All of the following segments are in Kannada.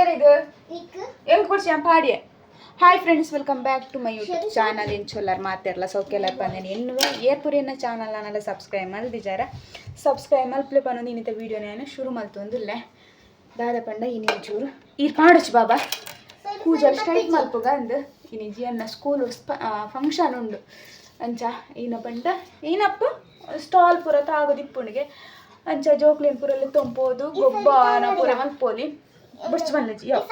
ಏನಿದು? ಹೆಂಗ್ ಕೊಡ್ಸಿ ಪಾಡಿಯ? Hi friends welcome back to my YouTube channel ಇನ್ ಚೊಲ್ಲರ್ ಮಾತಿರಲ್ಲ ಸೌಖ್ಯಲ್ಲ ಬಂದೇನೆ ಎನ್ನುವ ಏರ್ಪುರಿನ ಚಾನಲ್ ನಾನೆಲ್ಲ ಸಬ್ಸ್ಕ್ರೈಬ್ ಮಲ್ದಿಜಾರ ಸಬ್ಸ್ಕ್ರೈಬ್ ಮಲ್ಪ್ಲೆ ಪನ್ನು ಇನ್ನಿತ ವೀಡಿಯೋ ನಾನು ಶುರು ಮಲ್ತೊಂದುಲ್ಲೆ ದಾದ ಪಂಡ ಇನಿ ಚೂರು? ಈ ಪಾಡಚ್ ಬಾಬಾ. ಕೂಜಲ್ ಸ್ಟೈಟ್ ಮಲ್ಪುಗ ಅಂದು. ಇನಿ ಜಿಯನ್ನ ಸ್ಕೂಲ್ ಫಂಕ್ಷನ್ ಉಂಡು. ಅಂಚ ಈನ ಪಂಡ ಏನಪ್ಪ? ಸ್ಟಾಲ್ ಪೂರ ತಾಗೋದಿಪ್ಪುಣಿಗೆ ಅಂಚ ಜೋಕ್ಲಿನ್ ಪೂರಲ್ಲಿ ತೊಂಪೋದು ಗೊಬ್ಬನ ಪೂರ ಮಲ್ಪೋಲಿ ಬಡ್ಚ್ ಯಾವ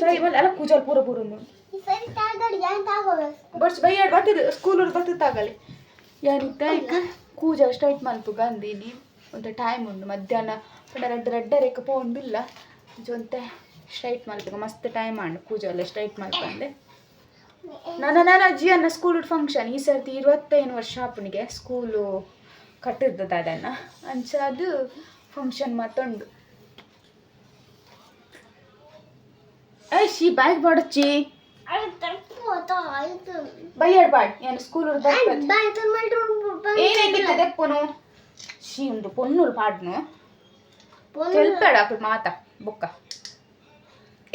ಸರಿ ಬಂದ ಅಲ್ಲ ಕೂಜಲ್ ಪೂರ ಪೂರ ಉಂಡು ಬಡ್ಸ್ ಎರಡು ಬರ್ತದೆ ಸ್ಕೂಲ್ ಬರ್ತದಾಗಲಿ ಯಾನಿತ್ತ ಈಗ ಕೂಜ ಸ್ಟ್ರೈಟ್ ಮಲ್ಪುಗ ಅಂದೀನಿ ಒಂದು ಟೈಮ್ ಉಂಡು ಮಧ್ಯಾಹ್ನ ಪಂಡ ರೆಡ್ ರೆಡ್ಡ ರೇಖ ಪೋಂಡಿಲ್ಲ ಜೊಂತೆ ಸ್ಟ್ರೈಟ್ ಮಲ್ಪುಗ ಮಸ್ತ್ ಟೈಮ್ ಆಂಡು ಕೂಜಲ್ಲ ಸ್ಟ್ರೈಟ್ ಮಲ್ಪಂದೆ ನನ್ನ ನನ್ನ ಅಜ್ಜಿ ಅನ್ನ ಸ್ಕೂಲ್ ಫಂಕ್ಷನ್ ಈ ಸರ್ತಿ ಇರುವತ್ತೈದು ವರ್ಷ ಅಪ್ಪನಿಗೆ ಸ್ಕೂಲು ಕಟ್ಟಿರ್ತದ ಅದನ್ನು ಅಂಚ ಅದು ಫಂಕ್ಷನ್ ಮತ್ತೊಂಡು ايشي بعد بردشي ಬೈಯರ್ ಬಾಯ್ ಏನು ಸ್ಕೂಲ್ ಏನಾಗಿತ್ತು ಅದಕ್ಕೂ షీ ఉండు పొన్నులు పాడును. తెలిపాడు అప్పుడు మాత బొక్క.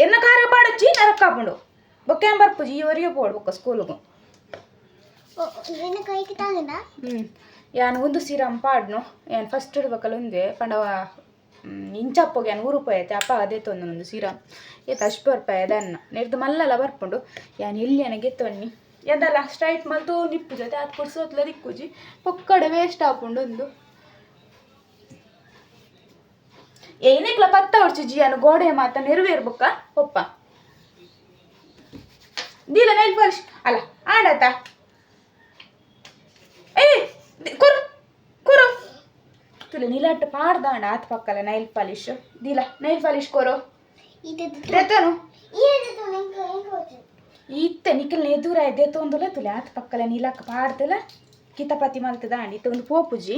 ఎన్న కారు పాడొచ్చి నరక్కాపుడు బొక్క ఏం పరుపు ఎవరియో పోడు బొక్క స్కూలుకు. యాను ఉంది శ్రీరామ్ పాడును. యాన్ ఫస్ట్ బొక్కలు ఉంది పండగ ಇಂಚಪ್ಪಗೆ ನೂರು ರೂಪಾಯಿ ಐತೆ. ಅಪ್ಪ ಅದೇ ತೊಂದು ಒಂದು ಸೀರಾ. ಏತ್ ಅಷ್ಟು ರೂಪಾಯಿ ಅದನ್ನ ನೆಡ್ದು ಮಲ್ಲಲ್ಲ ಬರ್ಪುಂಡು. ಯಾನ್ ಎಲ್ಲಿ ನನಗೆ ತೊನ್ನಿ. ಎದಲ್ಲ ಸ್ಟ್ರೈಟ್ ಮಲ್ತು, ನಿಪ್ಪು ಜೊತೆ ಅದು ಕುಡ್ಸೋತ್ಲ ದಿಕ್ಕುಜಿ. ಪೊಕ್ಕಡೆ ವೇಸ್ಟ್ ಆಪುಂಡು ಒಂದು. ಏನೇಕ್ಲ ಪತ್ತ ಜಿ ಜಿಯಾನು ಗೋಡೆ ಮಾತ ನೆರವೇರ್ಬೇಕ ಒಪ್ಪ. ದೀಲ ನೈಲ್ ಪಾಲಿಶ್ ಅಲ್ಲ ಆಡತ್ತ ಏ, ಕುರು. ತುಲೆ ನೀಲಾಟ ಪಾಡ್ದಾಂಡ ಆತ್ ಪಕ್ಕಲ ನೈಲ್ ಪಾಲಿಶ್ ದಿಲ ನೈಲ್ ಪಾಲಿಶ್ ಕೊರು ದೆತ್ತನು? ಇತ್ತೆ ನಿಖಲ್ ಎದುರ ದೆತ್ತೊಂದುಲ ತುಲೆ ಆತ್ ಪಕ್ಕಲ ನೀಲಕ್ಕ ಪಾಡ್ದಲ ಕಿತಪತಿ ಮಲ್ತದ ಅಂಡಿ ಒಂದು ಪೋಪುಜಿ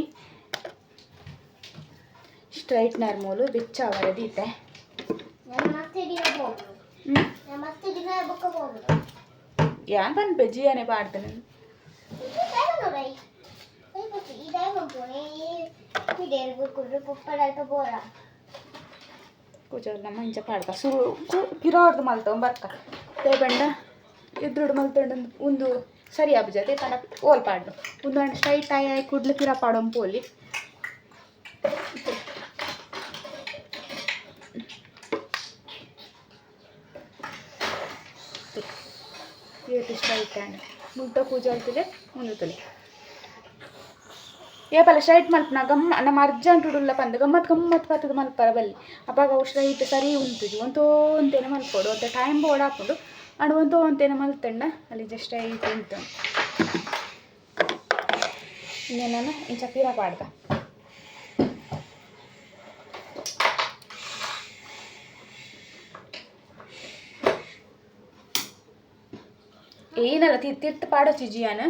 ಸ್ಟ್ರೈಟ್ನರ್ ಮೂಲು ಬೆಚ್ಚ ಅವರದಿತ್ತೆ ಹ್ಞೂ ಯಾನ್ ಬಂದ್ ಬೆಜ್ಜಿಯಾನೆ ಪಾಡ್ತಾನೆ ಕೂಜಲ್ಲ ಮಂಚ ಪಾಡ್ಕ ಸುರು ಪಿರಾಡ್ದು ಮಲ್ತವ ಬರ್ಕ ತೇಬಂಡ ಎದುರುಡು ಮಲ್ತಂಡ ಒಂದು ಸರಿ ಅಬ್ಜತೆ ತನ ಓಲ್ ಪಾಡ್ನು ಒಂದು ಸ್ಟ್ರೈಟ್ ಆಯ್ ಆಯ್ ಕುಡ್ಲು ಪಿರ ಪಾಡೋಂ ಪೋಲಿ ಏತು ಸ್ಟ್ರೈಟ್ ಆ್ಯಂಡ್ ಮುಗ್ದ ಪೂಜೆ ಆಗ್ತದೆ ಮುಂದುತ್ತಲೆ ಏಪಲ್ಲ ಶೈಟ್ ಮಲ್ಪನ ಗಮ್ಮ, ನಮ್ಮ ಅರ್ಜೆಂಟ್ ಉಡುಲ್ಲ ಪಂದ ಗಮ್ಮತ್ ಗಮ್ಮತ್ ಪತ್ತದ ಮಲ್ಪರ ಬಲ್ಲಿ. ಅಪ್ಪಾಗ ಅವು ಸ್ಟ್ರೈಟ್ ಸರಿ ಉಂತುಜಿ ಒಂತೋ ಅಂತೇನೆ ಮಲ್ಪೋಡು ಅಂತ ಟೈಮ್ ಬೋರ್ಡ್ ಹಾಕೊಂಡು ಅಂಡ್ ಒಂತೋ ಅಂತೇನೆ ಮಲ್ತಣ್ಣ, ಅಲ್ಲಿ ಜಸ್ಟ್ ಐತೆ ಉಂಟು. ಇನ್ನೇನ ಇಂಚ ಪೀರ ಪಾಡ್ದ. ಏನಲ್ಲ ತಿರ್ತ್ ಪಾಡೋ ಚಿಜಿಯಾನ?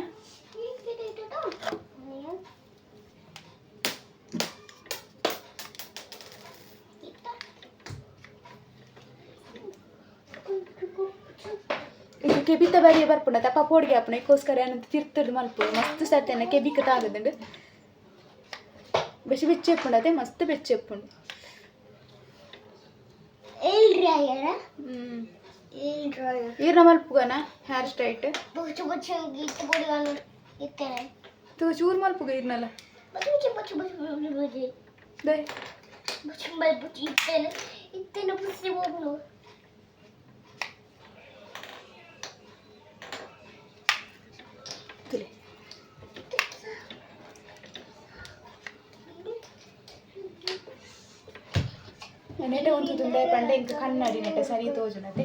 ಇದು ಕೆಬಿತ ಬರಿ ಬರ್ಪುಂಡ ತಪ್ಪ ಪೋಡಿಗೆ ಆಪುಣ ಇಕ್ಕೋಸ್ಕರ ಏನಂತ ತಿರ್ತಡ್ ಮಲ್ಪು ಮಸ್ತ್ ಸತ್ಯನ ಕೆಬಿಕ ತಾಗದಂಡು ಬೆಚ್ಚ ಬೆಚ್ಚೆಪ್ಪುಂಡು ಅದೇ ಮಸ್ತ್ ಬೆಚ್ಚೆಪ್ಪುಂಡು ಹ್ಮ್ ಈರ್ನ ಮಲ್ಪುಗನ ಹೇರ್ ಸ್ಟ್ರೈಟ್ ತು ಚೂರ್ ಮಲ್ಪುಗ ಈರ್ನಲ್ಲ ದೇ ತುಲೆ ಒಂದು ತುಂಡೆ ಪಂಡೆ ಇಂಕ ಕನ್ನಡಿ ಸರಿ ತೋಜುನತೆ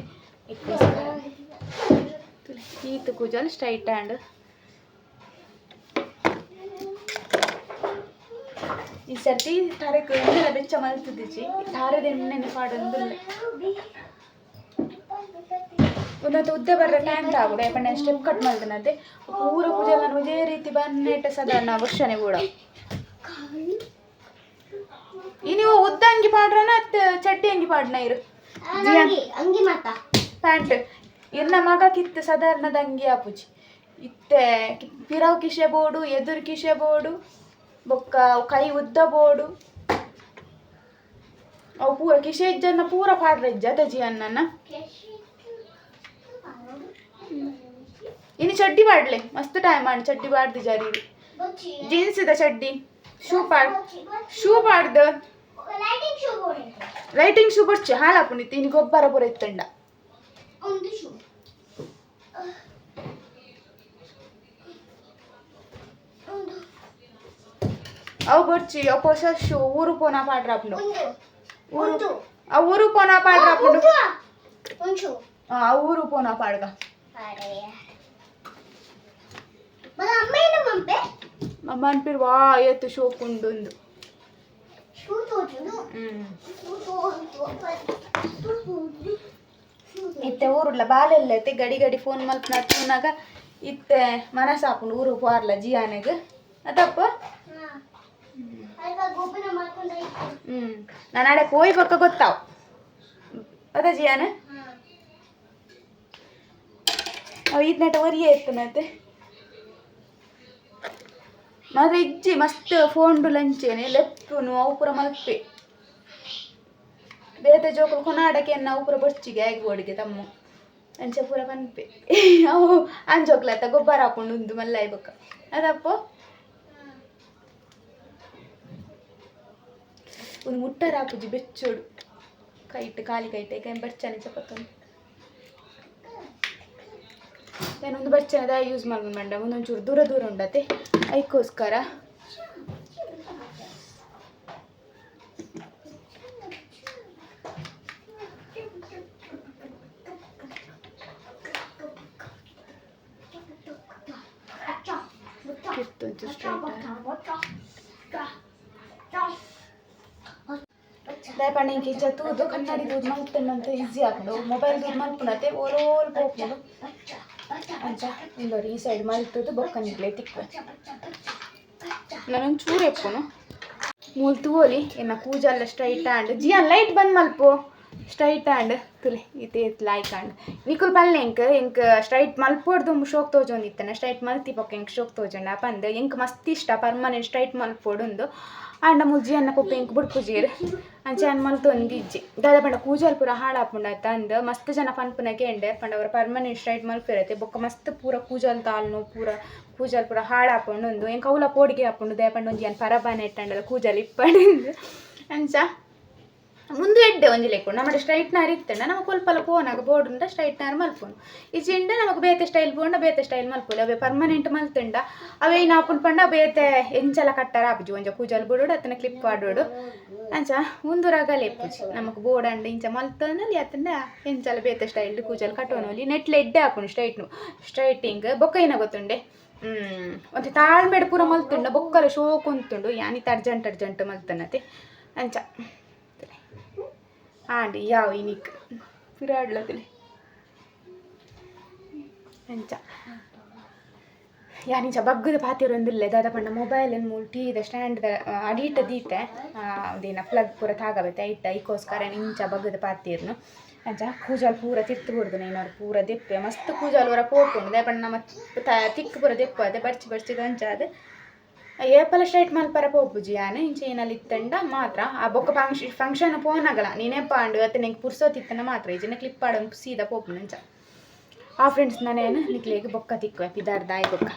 ಇಕ್ಕೋಸ್ಕರ. ತುಲೆ ಈತು ಕೂಜಲ್ ಸ್ಟ್ರೈಟ್ ಹ್ಯಾಂಡ್ ಈ ಸರ್ತಿ ತಾರಕ್ಕೆ ಎಲ್ಲ ಬೆಚ್ಚ ಮಲ್ತದಿಚ್ಚಿ ತಾರದ ಎಣ್ಣೆನೆ ಪಾಡೊಂದುಲ್ಲ ಒಂದೊಂದು ಉದ್ದ ಬರ್ರ ಟೈಮ್ ತಾಗುಡೆ ಪಂಡ ಸ್ಟೆಪ್ ಕಟ್ ಮಾಡ್ದನತೆ ಪೂರ ಪೂಜೆ ನಾನು ಇದೇ ರೀತಿ ಬನ್ನೆಟ್ಟ ಸಾಧಾರಣ ವರ್ಷನೇ ಕೂಡ. ಈ ನೀವು ಉದ್ದ ಅಂಗಿ ಪಾಡ್ರನ ಚಡ್ಡಿ ಅಂಗಿ ಪಾಡ್ನ ಇರು. ಅಂಗಿ ಮಾತ. ಪ್ಯಾಂಟ್. ಇರ್ನ ಮಗ ಕಿತ್ತು ಸಾಧಾರಣದ ಅಂಗಿ ಆಪುಜಿ. ಇತ್ತೆ ಪಿರಾವ್ ಕಿಶೆ ಬೋಡು ಎದುರು ಕಿಶೆ ಬೋಡು ಬೊಕ್ಕ ಕೈ ಉದ್ದ ಬೋಡು. ಅವು ಪೂರ ಕಿಶೆ ಇಜ್ಜನ್ನ ಪೂರ ಪಾಡ್ರ ಇಜ್ಜ ತಜಿ ಅನ್ನನ ಇನ್ನು ಚಡ್ಡಿ ಪಾಡ್ಲೆ. ಮಸ್ತ್ ಟೈಮ್ ಮಾಡಿ ಚಡ್ಡಿ ಪಾಡ್ದು ಜರಿ ಜೀನ್ಸ್ ಇದ ಚಡ್ಡಿ. ಶೂ ಪಾಡ್. ಶೂ ಪಾಡ್ದು? ಲೈಟಿಂಗ್ ಶೂ ಬರ್ಚು ಹಾಳ ಪುನೀತ್ ನಿನಗೆ ಒಬ್ಬರ ಬರುತ್ತಂಡ ಒಂದು ಶೂ ಅವು ಬರ್ಚಿ ಅವು ಹೊಸ ಶೂ ಊರು ಪೋನ ಪಾಡ್ರಾಪ್ನು ಊರು ಆ ಊರು ಪೋನ ಪಾಡ್ರಾಪ್ನು ಆ ಊರು ಪೋನ ಪಾಡ್ಗ ಅಮ್ಮ ಅನ್ಪಿರ್ವಾ ಏತು ಶೋಕುಂಡು ಇತ್ತೆ ಊರುಡ್ಲ ಬಾಲೆಲ್ಲ ಐತೆ ಗಡಿ ಗಡಿ ಫೋನ್ ಮಲ್ಪ್ ಇತ್ತೆ ಇತ್ತೆ ಹಾಕೊಂಡು ಊರು ಹೋರ್ಲ ಜಿಯಾನೆಗ್. ಅದಪ್ಪ? ಹ್ಮ್. ನಾನು ನಾಳೆ ಹೋಯ್ಬೇಕ ಗೊತ್ತಾವ್. ಅದ ಜಿಯಾನ? ಅವು ನೆಟ ಒರಿಯೇ ಇತ್ತು ಮತ್ತೆ. ಮಾತ್ರ ಇಜ್ಜಿ ಮಸ್ತ್ ಫೋಂಡು ಲಂಚೇನೆ ಲೆಪ್ಪುನು ಅವು ಪೂರ ಮಲ್ಪೆ ಬೇತೆ ಜೋಕುಲು ಕೊನಾಡಕ್ಕೆ ಅವು ಪೂರ ಬೊಚ್ಚಿಗೆ ಆಗಿ ಬೋಡಿಗೆ ತಮ್ಮ ಅಂಚೆ ಪೂರ ಪನ್ಪೆ ಅವು ಅಂಜೋಕ್ಲತ್ತ ಗೊಬ್ಬರ ಹಾಕೊಂಡು ಉಂದು ಮಲ್ಲ ಬೊಕ್ಕ ಅದಪ್ಪ ಒಂದು ಮುಟ್ಟರ ಹಾಪುಜಿ ಬೆಚ್ಚೋಡು ಕೈಟ್ ಖಾಲಿ ಕೈಟ್ ಕೈ ಬರ್ಚಾನೆ ಚಪತ್ತೊಂದು ನಾನೊಂದು ಬರ್ಚಾನೆ ಯೂಸ್ ಮಾಡ್ಕೊಂಡು ಬಂಡ ಒಂದೊಂಚೂರು ದೂರ ದೂರ ಉಂಡತೆ ಅದಕ್ಕೋಸ್ಕರ ಇತ್ತು ಒಂಚೂರು ಸ್ಟ್ರೈಟ್ ದಯಪಂಡ ಇಂಕ ಇಜ್ಜ ತೂದು ಕನ್ನಡಿ ದೂದ್ ಮಲ್ತಣ್ಣಂತ ಈಸಿ ಹಾಕೊಂಡು ಮೊಬೈಲ್ ದೂದ್ ಮಲ್ಪುನತೆ ಓರೋಲ್ ಹೋಗ್ಬೋದು ಅಂಚ ಇಲ್ಲೋರಿ ಈ ಸೈಡ್ ಮಲ್ತದ್ದು ಬೊಕ್ಕ ನಿಗ್ಲೆ ತಿಕ್ಕ ನಾನೊಂದು ಚೂರು ಎಪ್ಪುನು. ಮೂಲ್ತು ಏನ ಎನ್ನ ಕೂಜಲ್ಲ ಸ್ಟ್ರೈಟ್ ಆಂಡ್ ಜಿಯಾ ಲೈಟ್ ಬಂದ್ ಮಲ್ಪು. ಸ್ಟ್ರೈಟ್ ಆ್ಯಂಡ್ ತುಲೆ ಇತ್ತೆ ಲೈಕ್ ಆ್ಯಂಡ್ ನಿಕುಲ್ ಪಲ್ಲೆ ಎಂಕ್ ಎಂಕ್ ಸ್ಟ್ರೈಟ್ ಮಲ್ಪೋಡ್ದು ಶೋಕ್ ತೋಜೊಂದಿತ್ತನ. ಸ್ಟ್ರೈಟ್ ಮಲ್ತಿ ಪಕ್ಕ ಎಂಕ್ ಶೋಕ್ ತೋಜೊಂಡ. ಪಂದ್ ಎಂಕ್ ಮಸ್ತ್ ಇಷ್ಟ. ಪರ್ಮನೆಂಟ್ ಸ್ಟ್ರೈಟ್ ಮಲ್ಪೋಡುಂದು. ಆಂಡ ಮುಜ್ಜಿ ಅನ್ನ ಪೊಪ್ಪೆ ಎಂಕ್ ಬುಡ್ಪುಜೀರ್ ಅಂಚೆ ಅನ್ ತೊಂದಿಜ್ಜಿ ದಾದ ಪಂಡ ಕೂಜಲ್ ಪೂರ ಹಾಳಾಪುಂಡ ತಂದು ಮಸ್ತ್ ಜನ ಪನ್ಪುನಗೆ ಎಂಡೆ ಪಂಡ ಅವರ ಪರ್ಮನೆಂಟ್ ಸ್ಟ್ರೈಟ್ ಮಲ್ಪಿರತ್ತೆ ಬೊಕ್ಕ ಮಸ್ತ್ ಪೂರ ಕೂಜಲ್ ತಾಲ್ನು ಪೂರ ಕೂಜಲ್ ಪೂರ ಹಾಳಾಪುಂಡು ಒಂದು ಎಂಕ ಕೌಲ ಪೋಡಿಗೆ ಹಾಪುಂಡು ದಯಪಂಡ ಒಂಜಿ ಅನ್ ಪರಬಾನೆ ಇಟ್ಟಂಡಲ್ಲ ಕೂಜಲ್ ಇಪ್ಪಂಡು ಅಂಚ ಮುಂದೆ ಎಡ್ಡೆ ಒಂಜಿ ಲೆಕ್ಕು ನಮ್ಮ ಸ್ಟ್ರೈಟ್ನರ್ ಇತ್ತಂಡ ನಮಗೆ ಕೊಲ್ಪಲ ಪೋನಾಗ ಬೋರ್ಡ್ ಉಂಡ ಸ್ಟ್ರೈಟ್ನರ್ ಈ ಇಜಿಂಡ ನಮಗೆ ಬೇತೆ ಸ್ಟೈಲ್ ಪೋಂಡ ಬೇತೆ ಸ್ಟೈಲ್ ಮಲ್ಪುಲು ಅವೇ ಪರ್ಮನೆಂಟ್ ಮಲ್ತುಂಡ ಅವೇ ನಾಪುನ್ ಪಂಡ ಬೇತೆ ಎಂಚಲ ಕಟ್ಟಾರ ಆಪುಜಿ. ಒಂಜ ಕೂಜಲ್ ಬೋಡು ಅತ್ತನ ಕ್ಲಿಪ್ ಮಾಡೋಡು ಅಂಚ ಮುಂದುರಾಗ ಲೆಪ್ಪುಜಿ ನಮಗೆ ಬೋರ್ಡ್ ಅಂಡ ಇಂಚ ಮಲ್ತಂದಲ್ಲಿ ಅತ್ತಂಡ ಎಂಚಲ ಬೇತೆ ಸ್ಟೈಲ್ ಕೂಜಲ್ ಕಟ್ಟೋನೊಲಿ ನೆಟ್ಲ ಎಡ್ಡೆ ಹಾಕೊಂಡು ಸ್ಟ್ರೈಟ್ನು ಸ್ಟ್ರೈಟಿಂಗ್ ಬೊಕ್ಕ ಏನ ಗೊತ್ತುಂಡೆ? ಹ್ಮ್ ಒಂದು ತಾಳ್ಮೆಡ್ ಪೂರ ಮಲ್ತುಂಡ ಬೊಕ್ಕಲ ಶೋಕ್ ಅಂತುಂಡು ಯಾನಿತ ಅರ್ಜೆಂಟ್ ಅರ್ಜೆಂಟ್ ಮಲ್ತನತೆ. ಅಂಚ. ಆಂಡಿ ಯಾವ ಇನಿಕ್ ಪಿರಾಡ್ಲತಿಲೆ ಅಂಚ ಯಾನಿಂಚ ಬಗ್ಗದ ಪಾತಿರೊಂದಿಲ್ಲ ದಾದ ಪಂಡ ಮೊಬೈಲ್ ಮೂಲ್ ಟೀದ ಸ್ಟ್ಯಾಂಡ್ ಅಡಿಟ ದೀತೆ ಅದೇನ ಪ್ಲಗ್ ಪೂರ ತಾಗಬತ್ತೆ ಐಟ ಐಕೋಸ್ಕರ ನಿಂಚ ಬಗ್ಗದ ಪಾತಿರ್ನು ಅಂಚ ಕೂಜಾಲ್ ಪೂರ ತಿರ್ತು ಬಿಡ್ದು ನೀನವ್ರು ಪೂರ ದೆಪ್ಪೆ ಮಸ್ತ್ ಕೂಜಾಲ್ ಹೊರ ಪೋಟು ದೇ ಪಂಡ ನಮ್ಮ ತಿಕ್ಕ ಪೂರ ದೆಪ್ಪ ಅದೇ ಬರ್ಚಿ ಬರ್ಚಿ ಅಂಚ ಅದು ಏಪಲ ಸ್ಟ್ರೈಟ್ ಮಲ್ಪರ ಪೋಪುಜಿ ಯಾನೆ ಇಂಚ ಏನಲ್ಲಿ ಇತ್ತಂಡ ಮಾತ್ರ ಆ ಬೊಕ್ಕ ಫಂಕ್ಷನ್ ಫಂಕ್ಷನ್ ಪೋನಾಗಲ ನೀನೇ ಪಾಂಡು ಅತ್ತೆ ನಿಂಗೆ ಪುರ್ಸೋತಿತ್ತನ ಮಾತ್ರ ಈಜಿನ ಕ್ಲಿಪ್ ಆಡೋನ್ ಸೀದಾ ಪೋಪು ನಂಚ ಆ ಫ್ರೆಂಡ್ಸ್ ನಾನೇನು ನಿಕ್ಲೇಗೆ ಬೊಕ್ಕ ತಿಕ್ಕುವೆ ಪಿದಾರ್ದ ಆಯ್ ಬೊಕ್ಕ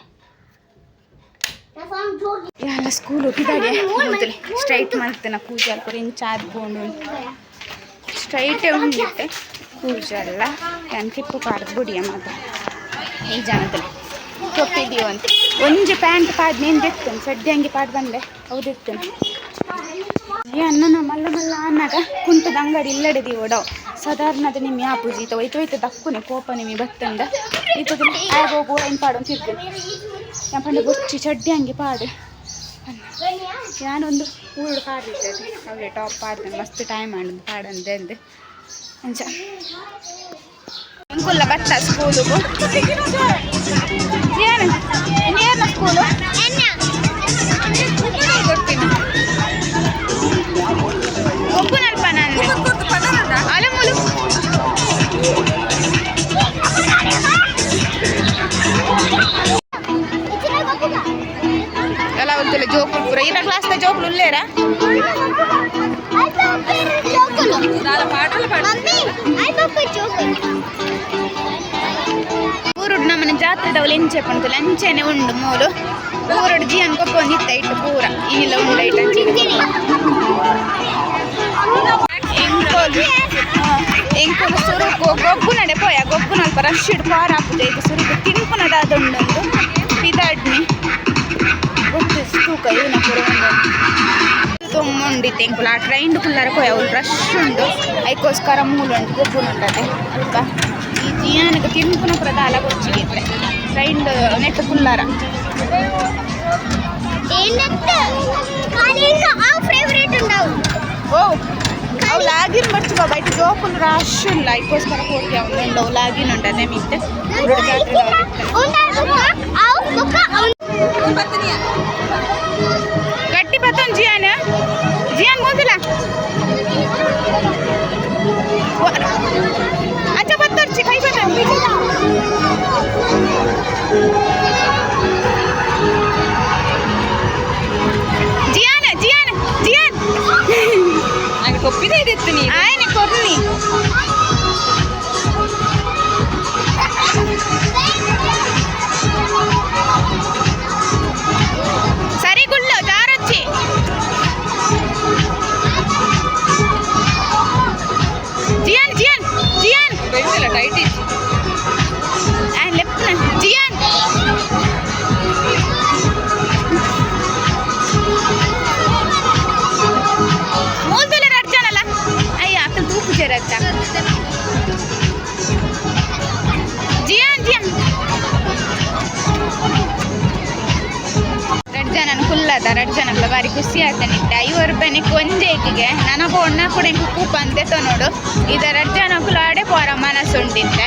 నా ఫోన్ జోర్ ಎಲ್ಲ ಸ್ಕೂಲು ಪಿದಾಡೆ ಸ್ಟ್ರೈಟ್ ಮಾಡ್ತೇನೆ ಪೂಜೆ ಅಲ್ಪರ ಇಂಚ ಆದ್ಕೊಂಡು ಸ್ಟ್ರೈಟೇ ಉಂಡಿಟ್ಟೆ ಪೂಜೆ ಎಲ್ಲ ನಾನು ಕಿಪ್ಪು ಪಾಡ್ದು ಬುಡಿಯ ಮಾತ್ರ ಈ ಜನದಲ್ಲಿ ತೊಪ್ಪಿದೀವ ಅಂತ ಒಂಜಿ ಪ್ಯಾಂಟ್ ಪಾಡ್ ನೀನು ತೆತ್ತೇನೆ ಸಡ್ಡಿ ಹಂಗೆ ಪಾಡ್ ಬಂದೆ ಹೌದು ಎತ್ತೇನೆ ಈ ಅಣ್ಣನ ಮಲ್ಲ ಮಲ್ಲ ಅನ್ನಾಗ ಕುಂತದ ಅಂಗಡಿ ಇಲ್ಲಡೆದಿ ಓಡವ್ ಸಾಧಾರಣದ ನಿಮ್ಮ ಯಾ ಪೂಜಿ ಇತ್ತ ಒಯ್ತು ಒಯ್ತು ದಕ್ಕುನೆ ಕೋಪ ನಿಮಿ ಬತ್ತಂಡ ಇತ್ತದ ಆಗ ಹೋಗು ಏನು ಪಾಡು ಅಂತ ಇರ್ತೇನೆ ഞാൻ പണ്ട് കൊച്ചി ചട്ടി അങ്കി പാട് ഞാനൊന്ന് ഊരോട് പാടിട്ടത് അവിടെ ടോപ്പ് പാടുന്നത് മസ്ത് ടൈമാണ് പാടുന്നത് എന്ത് ಅಂಚ ಇಂಕುಲ್ಲ ಬತ್ತ ಸ್ಕೂಲಿಗೂ ఎన్ని గంటల స్కూలు ఉప్పు ఎలా వద్దులే జోకులు పూర ఈయన క్లాస్లో జోకులు లేరా పాటలు పాడాలి ಜಾತ್ರೆದವಳು ಎಂಚೆ ಪಂತು ಲಂಚನೆ ಉಂಡು ಮೂಲು ಪೂರೊಡ್ಜಿ ಅನ್ಕೊಪ್ಪೊಂದಿತ್ತ ಇಟ್ಟು ಪೂರ ಇಲ್ಲ ಉಂಡ ಎಂಕೋಲು ಸುರುಕು ಗೊಬ್ಬು ನಡೆ ಪೋಯ ಗೊಬ್ಬು ನಲ್ಪ ರಶ್ ಇಡು ಪಾರ ಹಾಕುತ್ತೆ ಇದು ಸುರುಕು ತಿಂಪು ನಡಾದೊಂಡೊಂದು ಇದಾಡ್ನಿ ಗೊತ್ತು ತೂಕ ಇವನ ಪೂರ ತೊಂಬುಂಡಿತ್ತೆ ಎಂಕುಲು ಆ ಟ್ರೈನ್ ಕುಲ್ಲರ ಪೋಯ ಅವಳು ರಶ್ ಉಂಡು ಐಕೋಸ್ಕರ ಮೂಲು ಉಂಟು ಗೊಬ್ಬು ಉಂಟದೆ ಅಲ್ಪ ಜೀವನಕ್ಕೆ ತಿನ್ಪುನ ప్రధాన ಕೊಚ್ಚಿಗೆ ಟ್ರೈನ್ ನೆಟ್ ಫುಲ್ಲಾರ ఓ లాగిన్ పడుచుకో బయట జోపులు రాష్ ఉన్నాయి కోసుకొని కోరిక లాగిన్ ఉండనే మీకు గట్టి పత్తం Diane, Diane, Diane. Ik kopie deed dit niet. Ik kopie niet. ಖುಷಿ ಆಯ್ತು ಇಟ್ಟ ಐವತ್ತು ರೂಪಾಯಿ ಕೊಂಜೇಕಿಗೆ ನನಗೆ ಒಣ್ಣ ಕೂಡ ಇಂಕು ಕೂಪ ಅಂತೆತ ನೋಡು. ಇದು ಎರಡು ಜನಕ್ಕೂ ಆಡೆ ಪೋರ ಮನಸ್ಸು ಉಂಟಿತ್ತೆ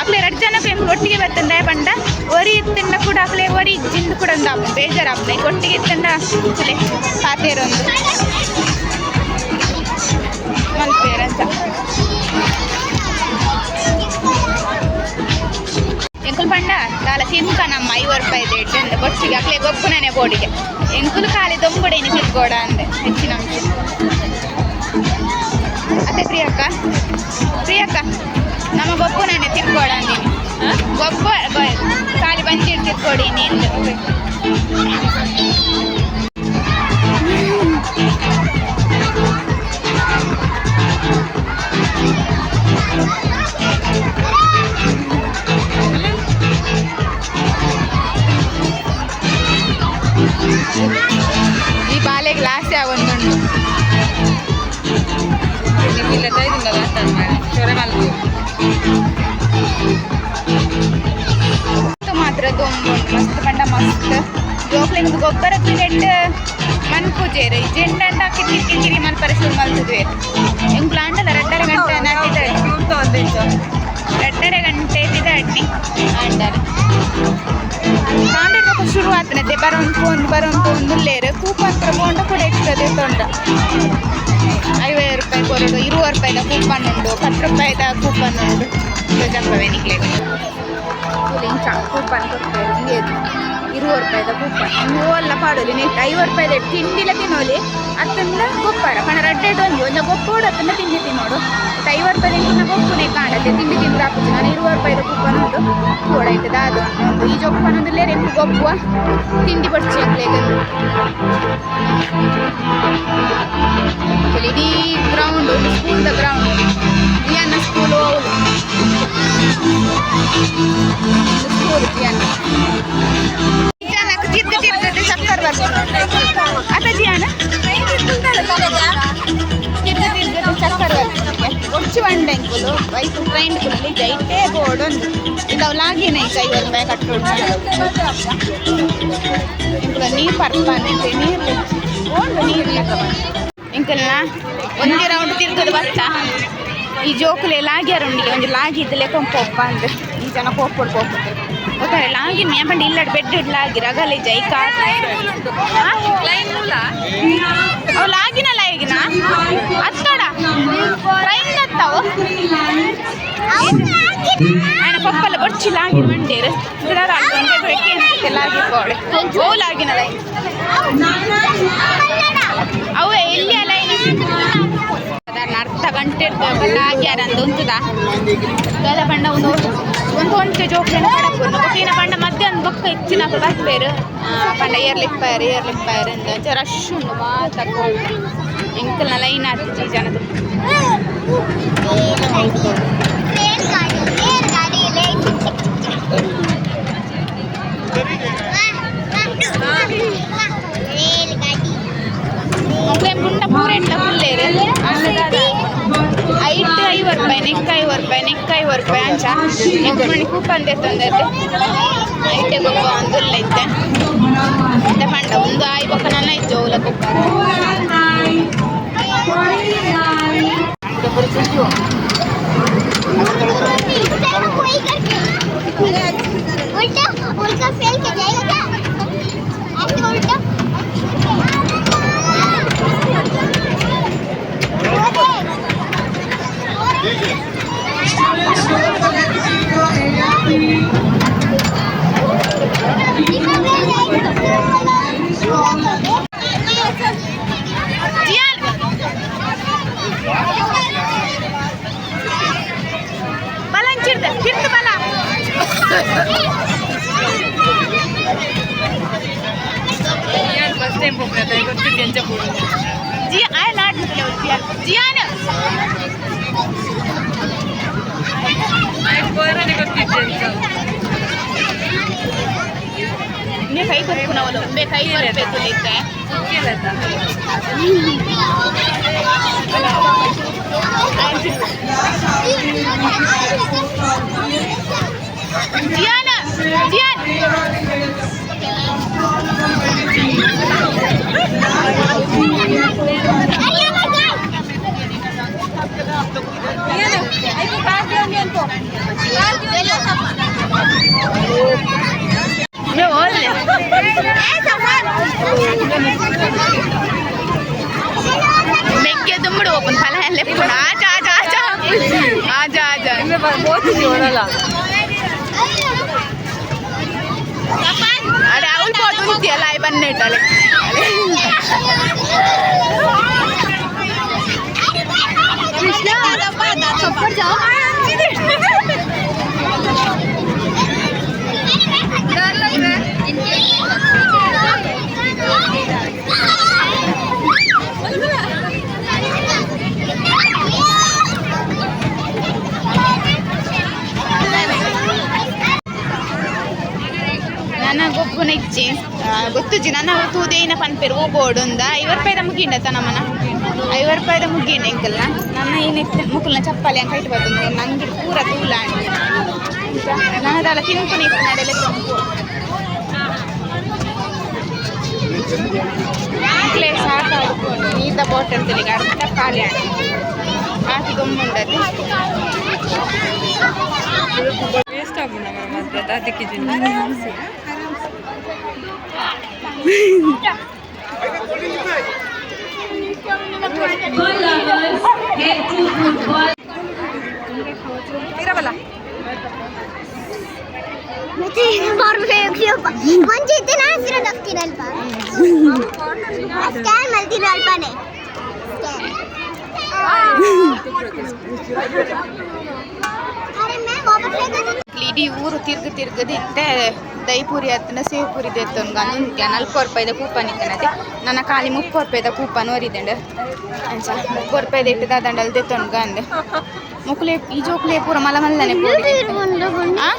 ಅಕ್ಲೆ ಎರಡು ಜನಕ್ಕೆ ಎಂಕು ಒಟ್ಟಿಗೆ ಬರ್ತಂದೆ ಪಂಡ ಒರಿ ಇತ್ತಿಂದ ಕೂಡ ಅಕ್ಲೆ ಒರಿ ಇಜ್ಜಿಂದು ಕೂಡ ಒಂದು ಅಪ್ಪ ಅಪ್ಲೆ. ಒಟ್ಟಿಗೆ ಇತ್ತಂದ ಅಕ್ಲೆ ಪಾತೇರೊಂದು ಮಲ್ಪೇರಂತ ಎಂಕುಲು ಪಂಡ ಕಾಲ ತಿನ್ಕ ನಮ್ಮ ಐವತ್ತು ರೂಪಾಯಿ ಇಟ್ಟಂದೆ ಬೊಚ್ಚಿಗೆ ಅಕ್ಲೆ ಗೊಬ್ಬನೇ ಬೋಡಿಗೆ ಎಂಕುಲು ಖಾಲಿ ದೊಂಬುಡೇನಿ ತಿರ್ಗೋಡ ಅಂದೆ ಹೆಚ್ಚಿನ ಅಂಶ ಅದೇ ಪ್ರಿಯಕ್ಕ ಪ್ರಿಯಕ್ಕ ನಮ್ಮ ಗೊಬ್ಬನೇ ತಿರ್ಗೋಡ ಅಂದೀನಿ ಗೊಬ್ಬ ಬ- ಖಾಲಿ ಬಂಜಿ ತಿರ್ಕೊಡಿ ನೀನು ಈ ಗೊಬ್ಬರ ಕ್ರಿಕೆಟ್ ಮನ್ಪುಜೇರು ಜೆಂಡ ಅಂತ ಕಿರಿ ಕಿರಿ ಮಲ್ಪರೆ ಶುರು ಹೆಂಗ್ ಪ್ಲಾಂಟ್ ಅಲ್ಲ ಎರಡರೆ ಗಂಟೆ ನಾಟಿದ ಎರಡರೆ ಗಂಟೆ ಅಡ್ಡಿ. ಆಂಡಲ ಕಾಂಡದ ಶುರು ಆತನತೆ. ಬರೋನ್ ಒಂದು ಬರೋನ್ ಒಂದು ಲೇರ್ ಕೂಪನ್ ತಗೊಂಡ ಕೂಡ ಇರ್ತದೆ ತೊಂಡ. ಐವತ್ತು ರೂಪಾಯಿ ಕೊರಡು ಇರುವ ರೂಪಾಯಿದ ಕೂಪನ್ ಉಂಡು ಹತ್ತು ರೂಪಾಯಿದ ಕೂಪನ್ ಉಂಡು ಜಂಪವೇನಿಗ್ಲೆ ಇಂಚ ಕೂಪನ್ ಕೊಡ್ತೇವೆ ಹಿಂಗೆ ಇರುವತ್ತು ರೂಪಾಯಿದ ಕುಪ್ಪಾರ ಮೂವಲ್ಲ ಪಾಡೋಲಿ ನೆಟ್ ಐವತ್ತು ರೂಪಾಯಿದ ತಿಂಡಿಲ ತಿನ್ನೋಲಿ ಅತ್ತಂದ ಗೊಬ್ಬರ ಕಣ ರಡ್ಡೆ ಒಂದು ಒಂದು ಗೊಪ್ಪೋಡು ಅತ್ತಂದ ತಿಂಡಿ ತಿನ್ನೋಡು ಮತ್ತು ಐವತ್ತು ರೂಪಾಯಿ ತಿಂಡಿನ ಗೊಪ್ಪುನೇ ಕಾಣತ್ತೆ ತಿಂಡಿ ತಿಂದು ಹಾಕುತ್ತೆ ನಾನು ಇರುವತ್ತು ರೂಪಾಯಿದ ಕುಪ್ಪನೊಂದು ಕೂಡ ಇಟ್ಟದ ಅದು ಒಂದು ಈ ಜೊಪ್ಪನ್ ಒಂದು ಗೊಪ್ಪುವ ತಿಂಡಿ ಬಡ್ಚಿ ಆಗ್ಲೇಗಂದು ಇಡೀ ಗ್ರೌಂಡ್ ಸ್ಕೂಲ್ದ ಗ್ರೌಂಡ್ ಜಿಯನ್ನ ಸ್ಕೂಲು ಸ್ಕೂಲ್ ಜಿಯನ್ನ ಜಿಯನ್ನಕ್ಕೆ ತಿರ್ಗ ತಿರ್ತದ ತಿರ್ಗ ತಿರ್ಗದೆ ಚಕ್ಕರ್ ಬರ್ತದೆ ಒಂದು ಲಾಗಿ ಇಂಕುಲ ನೀರು ಪರ್ಪಾನೆ ನೀರು ಓಂಡು ನೀರು ಲೆಕ್ಕ ಇಂಕಲ್ನ ಒಂದೇ ರೌಂಡ್ ತಿರ್ತದ ಈ ಒಂದು ಲಾಗಿದ್ದು ಲೆಕ್ಕ ಪೊಪ್ಪ ಅಂದ್ರೆ ಈ ಜನ ಪೋಪುಡು ಗೊತ್ತಾಗಲ್ಲ ಲಾಂಗಿನ್ ಮೇಪಂಡ ಇಲ್ಲಡ್ ಬೆಡ್ ಇಡ್ಲಾಗಿರ ಅಗಲೆ ಜೈ ಕಾರ್ ಲೈನ್ ಮೂಲ ಅವು ಲಾಗಿನಲ್ಲ ಈಗಿನ ಅತ್ತೋಡ ಟ್ರೈನ್ ಅತ್ತವು ಆಯ್ನ ಪಪ್ಪಲ್ಲ ಬೊಚ್ಚಿ ಲಾಗಿನ ಮಂಡೇರು ಇದರ ಬೆಕ್ಕೆ ಲಾಗಿ ಪೋಡೆ ಓ ಲಾಗಿನ ಲೈನ್ ಅವು ಎಲ್ಲಿ ಲೈನ್ ಅರ್ಧ ಗಂಟೆ ಲಾಗ್ಯಾರ ಅಂತ ಉಂಟುದ ಗದ ಬಣ್ಣ ಒಂದು కొంచెం జోకులు ఈయన పండ మధ్యాహ్నం బొక్క ఇచ్చి నాకు బతిపోయారు పండ ఇయర్లికి పోయారు ఇయర్లికి పోయారు కొంచెం రష్ ఉంది మా తక్కువ ఇంక లైన్ అతిచి జనదు ఇంకా గుండ పూరెండ పుల్లేరు? అన్నదాదా ಒಂದು ಬೆನಿಕಾಯಿ ಒಂದು ಬೆನಿಕಾಯಿ ಒಂದು ಬ್ರಾಂಚ ಎಂಟು ಮಣಿ ಕೂಟಂದೆ ತಂದೈತೆ ಐಟೆ ಗೊಬ್ಬ ಒಂದುಲ್ಲ ಐತೆ ಮತ್ತೆ ಪಂಡ ಒಂದು ಆಯ್ ಬೊಕ್ಕನ ಐತೆ ಓಲ ಗೊಬ್ಬ ಅಂತ सेम पोपऱ्यात आहे दोन त्यांच्या पुढे जी आय लाट म्हटल्यावरती जी आय ना आय बरं आणि करते त्यांचं मी काही करू कुणावर मी काही करते तुला इथं आहे केलं तर जिया ना जिया देखिए तुम बड़ो अपन फल है ले पड़ा आजा आजा आजा आजा आजा मैं बहुत ही हो रहा अरे आउल తీయాలి అవన్నీ పెట్టాలి కృష్ణ ಗೊಬ್ಬನ ಇಚ್ಚಿ ಆ, ಗೊತ್ತುಜಿ ನನ್ನ ತೂದೇನ ಪನ್ಪೆರು ಓ ಬೋರ್ಡ್ ಉಂದ ಐವತ್ತು ರೂಪಾಯಿದ ಮುಗಿಂಡ ನಮ್ಮನ ಐವತ್ತು ರೂಪಾಯಿದ ಮುಗಿಂಡ ಎಂಕಲ್ನ ನನ್ನ ಏನಿತ್ತು ಮುಕ್ಕಲ್ನ ಚಪ್ಪಲಿ ಅಂತ ಇಟ್ಟು ಬರ್ತದೆ ನಂಗೆ ಪೂರ ತೂಲ ನನ್ನದಲ್ಲ ತಿನ್ಕೊಂಡು ಇತ್ತು ನಡೆಲ್ಲ ಮಕ್ಕಳೇ ಸಾಕಾಡ್ಕೊಂಡು ನೀತ ಬಾಟಲ್ ತೆಲಿಗೆ ಅರ್ಧ ಖಾಲಿ ಆಣ ಹಾಕಿ ಗೊಮ್ಮುಂಡದ್ದು ವೇಸ್ಟ್ ಆಗ್ಬಿಡ ಮತ್ತೆ ಅದಕ್ಕೆ ಇರವಲ್ಲ ಮತ್ತೆ ಬರ್ಬೇಕು ಮಂಜು ಇತ್ತು ನಾನು ಹಸಿರೋದು ಹೋಗ್ತೀನಲ್ಪ ಸ್ಕ್ಯಾನ್ ಮಾಡ್ತೀನಲ್ಪನೇ ಅರೆ ಮ್ಯಾಮ್ ವಾಪಸ್ ಇಡೀ ಊರು ತಿರ್ಗ ತಿರ್ಗದಿತ್ತೆ ದೈಪುರಿ ಹತ್ತಿನ ಸೇವ್ಪುರಿ ದೆತ್ತೊಂದು ಅಂದು ನಲ್ಪು ರೂಪಾಯಿದ ಕೂಪನ್ ಇತ್ತನತೆ ನನ್ನ ಖಾಲಿ ಮುಪ್ಪು ರೂಪಾಯಿದ ಕೂಪನ್ ಒರಿದಂಡು ಅಂಚ ಮುಪ್ಪು ರೂಪಾಯಿದ ಇಟ್ಟದ ದಂಡಲ್ ದೆತ್ತೊಂದು ಅಂದು ಮುಕ್ಲೆ ಈ ಜೋಕ್ಲೆ ಪೂರ ಮಲ ಮಲ್ಲನೆ ಪೂರಿ ಆ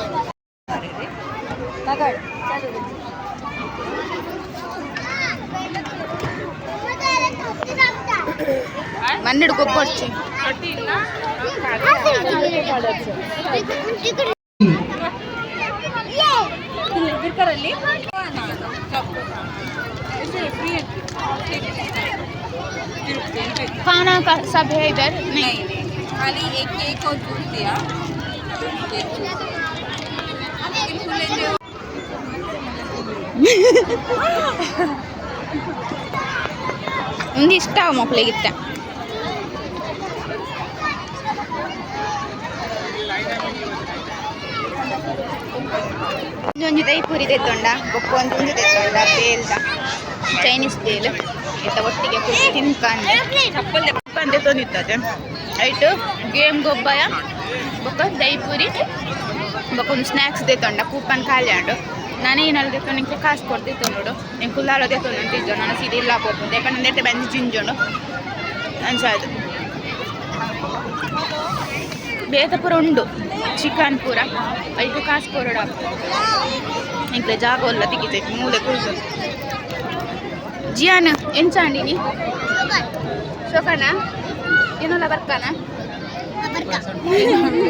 ಮನ್ನಿಡು का सब है इधर नहीं खाली एक केक और दूध दिया ಒಂದು ಇಷ್ಟ ಮಕ್ಕಳಿಗಿತ್ತ ಒಂಜೊಂಜಿ ದೈಪುರಿ ತೆತ್ತೊಂಡ ಬೊಕ್ಕ ಒಂದು ಉಂದು ತೆತ್ತೊಂಡ ಬೇಲ್ದ ಚೈನೀಸ್ ಬೇಲ್ ಎತ್ತ ಒಟ್ಟಿಗೆ ಕುಟ್ಟಿ ತಿನ್ಕಂಡು ಚಪ್ಪಲ್ ತೆತ್ತೊಂದಿತ್ತದೆ ಐಟು ಗೇಮ್ ಗೊಬ್ಬಯ, ಬೊಕ್ಕ ದೈಪುರಿ, ಬೊಕ್ಕ ಒಂದು ಸ್ನ್ಯಾಕ್ಸ್ ದೇತೊಂಡ ಕೂಪನ್ ಖಾಲಿ ಆಂಡು. ನಾನು ಏನಾದ್ರು ದೇತೊಂಡು ನಿಂಗೆ ಕಾಸು ಕೊಡ್ತಿತ್ತು ನೋಡು. ನಿಂಗೆ ಕುಲ್ಲಾರ ದೇತೊಂಡು ಅಂತಿದ್ದು ನಾನು ಸೀರೆ ಇಲ್ಲ ಹೋಗ್ಬೋದು ಯಾಕಂದ್ರೆ ನೆಟ್ಟೆ ಬಂದು ಜಿಂಜೋಡು ಅನ್ಸಾಯ್ತು. ಬೇತಪುರ ಉಂಡು, ಚಿಕನ್ ಪೂರ. ಐದು ಕಾಸು ಕೊರೋಡ ಇಂಕ್ಲೆ ಜಾಗ ಎಲ್ಲ ತೆಗಿತೈತಿ ಮೂಲೆ ಕುಳಿತು ಜಿಯಾನ ಎಂಚಾಂಡಿನಿ ಶೋಕನ ಏನಲ್ಲ ಬರ್ಕಾನ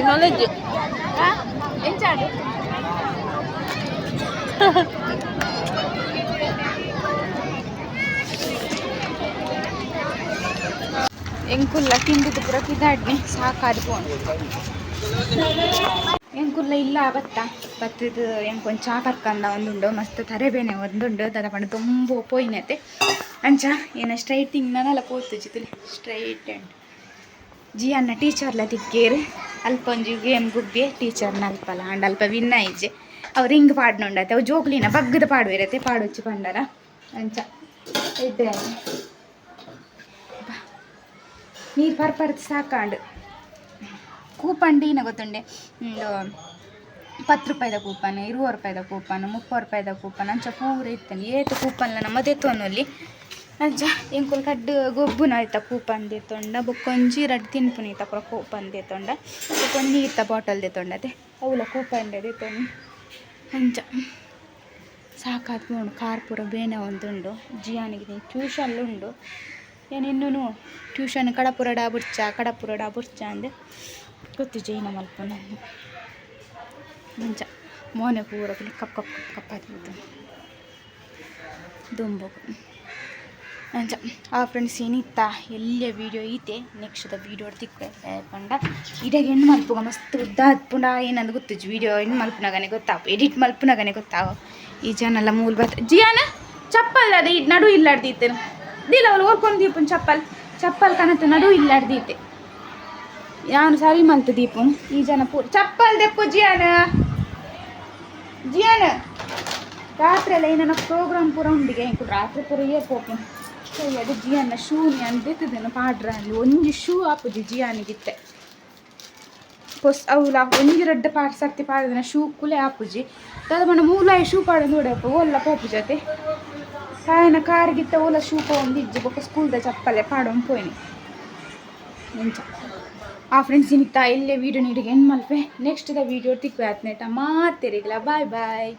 ನಾಲೆಜ್ ಎಂಚಾಂಡು ಎಂಕುಲ್ಲ ತಿಂದಿದ್ದು ಪೂರ ಕಿದಾಡ್ನಿ ಸಾಕಾದು ಫೋನ್ ಎಂಕುಲ್ಲ ಇಲ್ಲ ಬತ್ತ. ಬತ್ತಿದ್ದು ಎಂಕೊಂದು ಚಾ ಕರ್ಕಂದ ಒಂದುಂಡು ಮಸ್ತ್ ತರೆಬೇನೆ ಒಂದುಂಡು ದದ ಪಂಡ ತುಂಬ ಪೋಯಿನತೆ. ಅಂಚ, ಏನ ಸ್ಟ್ರೈಟಿಂಗ್ ನಾನೆಲ್ಲ ಕೂತು ಜಿತಲಿ ಸ್ಟ್ರೈಟ್ ಆ್ಯಂಡ್ ಜಿ ಅನ್ನ ಟೀಚರ್ಲ ತಿಕ್ಕೇರು. ಅಲ್ಪ ಒಂಜಿ ಗೇಮ್ ಗುಬ್ಬಿ ಟೀಚರ್ ಅಲ್ಪಲ ಅಂಡ್ ಅಲ್ಪ ವಿನ್ ಆಯ್ಜೆ ಅವ್ರು ಹಿಂಗೆ ಪಾಡ್ನುಂಡತೆ ಅವು ಜೋಕ್ಲಿನ ಬಗ್ಗದ ಪಾಡುವಿರತ್ತೆ ಪಾಡೊಚ್ಚಿ ಪಂಡರ. ಅಂಚ, ಇದ್ದೆ ನೀರು ಪರ್ಪರ್ದು ಸಾಕಾಂಡು. ಕೂಪನ್ ಡೀನ ಗೊತ್ತುಂಡೆ ಪತ್ತು ರೂಪಾಯಿದ ಕೂಪನ್ ಇರುವ ರೂಪಾಯಿದ ಕೂಪನ್, ಮುಪ್ಪ ರೂಪಾಯಿದ ಕೂಪನ್, ಅಂಚ ಪೂರ ಇತ್ತನೆ ಏತು ಕೂಪನ್ಲ ನಮ್ಮ ದೆತ್ತೊನಲ್ಲಿ ಅಂಚ ಎಂಕುಲು ಕಡ್ಡು ಗೊಬ್ಬುನ ಆಯ್ತ ಕೂಪನ್ ದೆತ್ತೊಂಡ ಬೊಕ್ಕೊಂಜಿ ರಡ್ ತಿನ್ಪುನ ಈತ ಪೂರ ಕೂಪನ್ ದೆತ್ತೊಂಡ ಬೊಕ್ಕೊಂಜಿ ನೀರ್ತ ಬಾಟಲ್ ದೆತ್ತೊಂಡತೆ ಅವಲ ಕೂಪನ್ ದೆತ್ತೊಂಡು ಅಂಚ ಸಾಕಾತ್ ನೋಡು, ಕಾರ್ ಪೂರ ಬೇನೆ ಒಂದುಂಡು. ಜಿಯಾನಿಗೆ ಟ್ಯೂಷನ್ಲುಂಡು ಏನಿನ್ನೂ ಟ್ಯೂಷನ್ ಕಡಪುರಡ ಬುರ್ಚ ಡಾ ಬುರ್ಚ ಅಂದೆ. ಗೊತ್ತು ಜೈನ ಮಲ್ಪ ನಾನು ಮುಂಚ ಮೋನೆ ಪೂರ ಕಪ್ ಕಪ್ ಕಪ್ ಅಂಚ ಆ ಫ್ರೆಂಡ್ಸ್ ಏನಿತ್ತ? ಎಲ್ಲೇ ವೀಡಿಯೋ ಐತೆ? ನೆಕ್ಸ್ಟ್ ವೀಡಿಯೋ ತಿಕ್ಕ ಪಂಡ ಇಡಗೆ ಹೆಣ್ಣು ಮಲ್ಪುಗ, ಮಸ್ತ್ ಉದ್ದ ಹತ್ಪುಂಡ ಏನಂದು ಗೊತ್ತು ವೀಡಿಯೋ ಹೆಣ್ಣು ಮಲ್ಪನಾಗನೆ ಗೊತ್ತಾವು. ಎಡಿಟ್ ಮಲ್ಪನಾಗನೆ ಗೊತ್ತಾವು. ಈ ಜನಲ್ಲ ಮೂಲ ಬರ್ತ ಜಿಯಾನ, ಚಪ್ಪಲ್ ಅದೇ. ನಡು ಇಲ್ಲಾಡ್ದಿತ್ತೆ ದಿಲ್ಲ ಅವ್ಳು ಓರ್ಕೊಂಡು ದೀಪನ್ ಚಪ್ಪಲ್. ಚಪ್ಪಲ್ ಕನತ ನಡು ಇಲ್ಲಾಡ್ದಿತ್ತೆ ಯಾನು ಸರಿ ಮಲ್ತು ದೀಪನ್. ಈ ಜನ ಪೂರ್ ಚಪ್ಪಲ್ ದೆಪ್ಪು ಜಿಯಾನ. ಜಿಯಾನ, ರಾತ್ರಿ ಎಲ್ಲ ಪ್ರೋಗ್ರಾಮ್ ಪೂರ ಉಂಡಿಗೆ? ರಾತ್ರಿ ಪೂರ ಏರ್ ಪೋಪು ಜಿಯಾನ ಶೂನಿ ಅಂದಿದ್ದೇನೆ ಪಾಡ್ರ ಅಲ್ಲಿ ಒಂಜಿ ಶೂ ಆಪುಜಿ ಜಿಯಾನಿಗಿತ್ತೆ. ಪೊಸ್ ಅವಲ ಒಂಜಿ ರಡ್ಡ ಪಾಡ್ ಸರ್ತಿ ಪಾಡಿದ ಶೂ ಕುಲೆ ಆಪುಜಿ ತದ ಮನ ಮೂಲಾಯ ಶೂ ಪಾಡು ನೋಡಪ್ಪ ಒಲ್ಲ ಪೋಪು ಜೊತೆ. ಕಾಯನ ಕಾರ್ಗಿತ್ತ ಓಲ ಶೂ ಪೋಂದು ಇಜ್ಜಿ ಬೊಕ್ಕ ಸ್ಕೂಲ್ದ ಚಪ್ಪಲೆ ಪಾಡೊಂದು ಪೋಯ್ನಿ. ಎಂಚ. ಆ ಫ್ರೆಂಡ್ಸ್ ಇನ್ನಿತ್ತ ಇಲ್ಲೇ ವೀಡಿಯೋ ನೀಡಿಗೆ ಏನು ಮಲ್ಪೆ? ನೆಕ್ಸ್ಟ್ ದ ವೀಡಿಯೋ ತಿಕ್ಕು ಆತ್ನೇಟ ಮಾತೇರಿಗಿಲ್ಲ ಬಾಯ್ ಬಾಯ್.